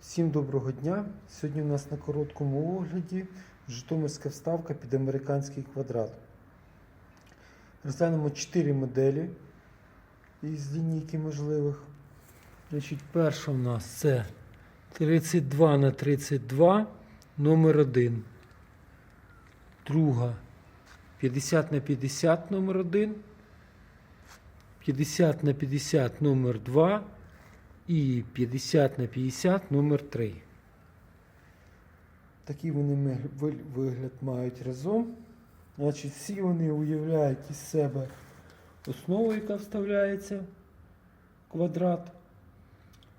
Всім доброго дня. Сьогодні у нас на короткому огляді Житомирська вставка під американський квадрат. Розглянемо 4 моделі із лінійки можливих. Значить, перша в нас це 32 на 32 номер 1. Друга 50 на 50 номер 1. 50 на 50 номер 2 і 50 на 50 номер 3. Такий вони вигляд мають разом. Значить, всі вони уявляють із себе основу, яка вставляється квадрат.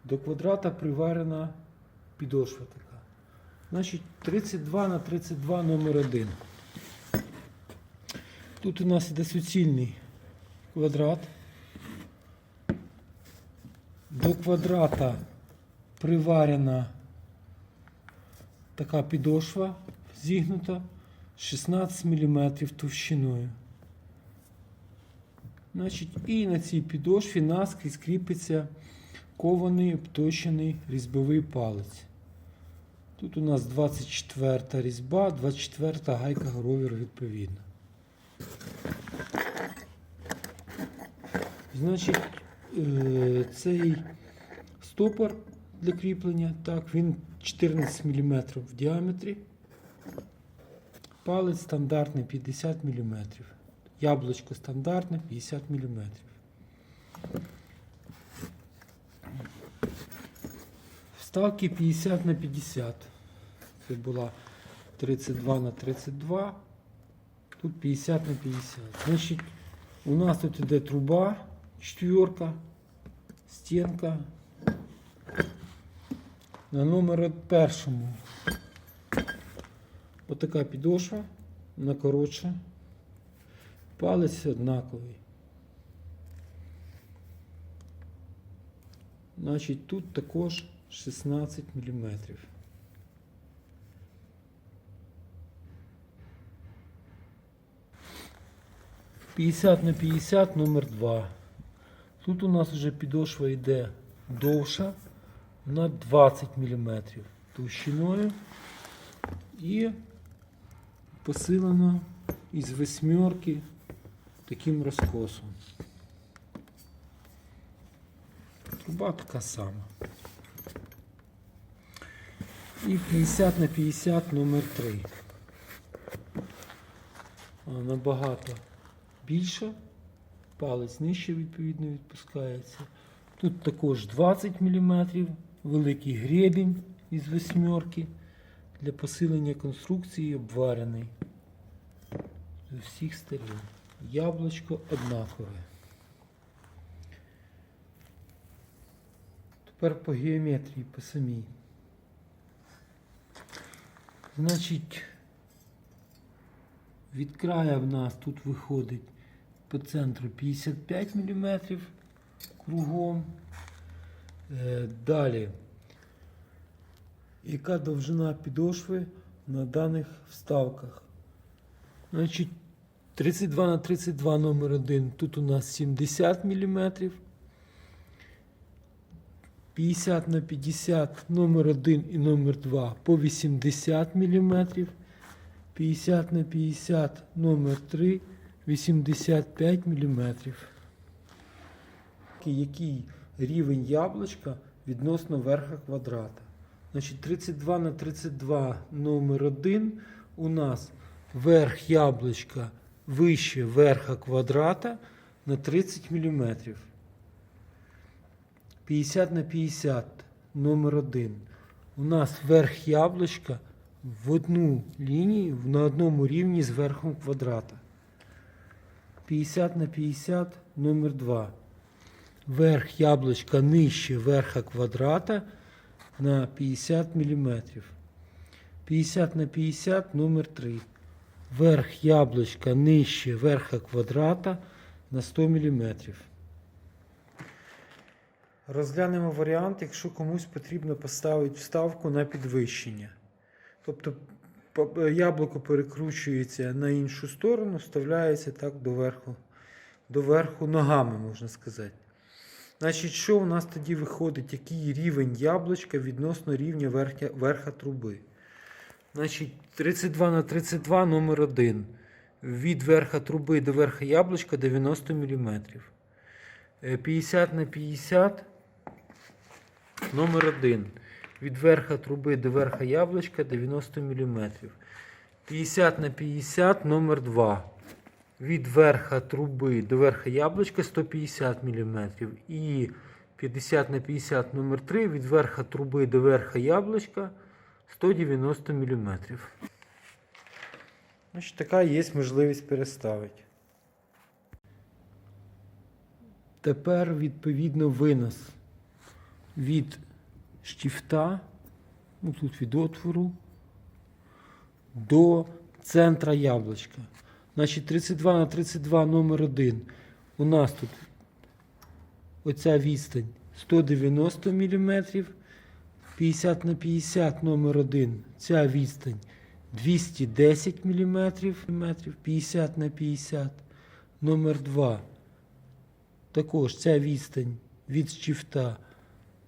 До квадрата приварена підошва така. Значить, 32 на 32 номер 1. Тут у нас іде суцільний квадрат. До квадрата приварена така підошва зігнута 16 мм товщиною. Значить, і на цій підошві наскрізь кріпиться кований обточений різьбовий палець. Тут у нас 24 різьба, 24 гайка Гровер відповідно. Значить, цей стопор для кріплення, так, він 14 мм в діаметрі. Палець стандартний 50 мм. Яблучко стандартне 50 мм. Вставки 50 на 50. Це була 32 на 32. Тут 50 на 50. Значить, у нас тут іде труба, четверка, стінка. На номер першому отака підошва, вона коротша. Палець однаковий. Значить, тут також 16 мм. П'ятдесят на 50 номер 2. Тут у нас вже підошва йде довша на 20 мм товщиною і посилена із восьмерки таким розкосом. Труба така сама. І 50 на 50 номер 3. Набагато більше. Палець нижче відповідно відпускається. Тут також 20 мм, великий гребінь із восьмерки для посилення конструкції обварений з усіх сторін. Яблучко однакове. Тепер по геометрії, по самій. Значить, від краю в нас тут виходить по центру 55 мм кругом. Е, Далі, яка довжина підошви на даних вставках? Значить, 32 на 32 номер 1, тут у нас 70 мм. 50 на 50 номер 1 і номер 2 по 80 мм. 50 на 50 номер 3 85 мм. Який рівень яблучка відносно верха квадрата? Значить, 32 на 32 номер 1 у нас верх яблучка вище верха квадрата на 30 мм. 50 на 50 номер 1. У нас верх яблучка в одну лінію на одному рівні з верхом квадрата. 50 на 50 номер 2. Верх яблучка нижче верха квадрата на 50 мм. 50 на 50 номер 3. Верх яблучка нижче верха квадрата на 100 мм. Розглянемо варіант, якщо комусь потрібно поставити вставку на підвищення. Тобто яблуко перекручується на іншу сторону, вставляється так доверху, доверху ногами, можна сказати. Значить, що у нас тоді виходить, який рівень яблучка відносно рівня верхня, верха труби? Значить, 32 на 32 номер 1. Від верха труби до верха яблучка 90 мм. 50 на 50 номер 1. Від верха труби до верха яблучка 90 мм. 50 на 50 номер 2. Від верха труби до верха яблучка 150 мм. І 50 на 50 номер 3 від верха труби до верха яблучка 190 мм. Значить, така є можливість переставити. Тепер відповідно винос від штифта, ну тут від отвору, до центра яблучка. Значить, 32 на 32 номер 1. У нас тут оця відстань 190 мм. 50 на 50 номер 1. Ця відстань 210 мм. 50 на 50 номер 2. Також ця відстань від щифта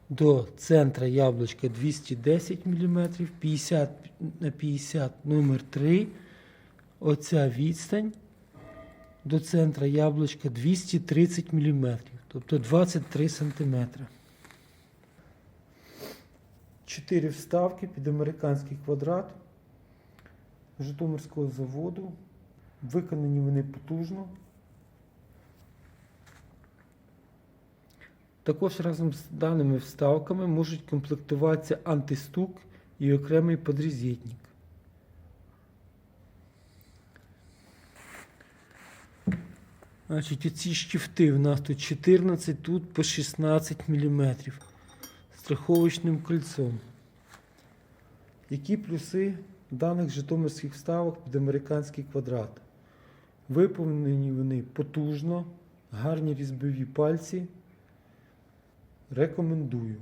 до центра яблучка 210 мм, 50 на 50 номер 3. Оця відстань до центра яблучка 230 мм, тобто 23 см. Чотири вставки під американський квадрат Житомирського заводу. Виконані вони потужно. Також разом з даними вставками можуть комплектуватися антистук і окремий подрізетник. Значить, оці штифти в нас тут 14, тут по 16 мм страховочним кольцом. Які плюси даних житомирських вставок під американський квадрат? Виповнені вони потужно, гарні різьбові пальці. Рекомендую.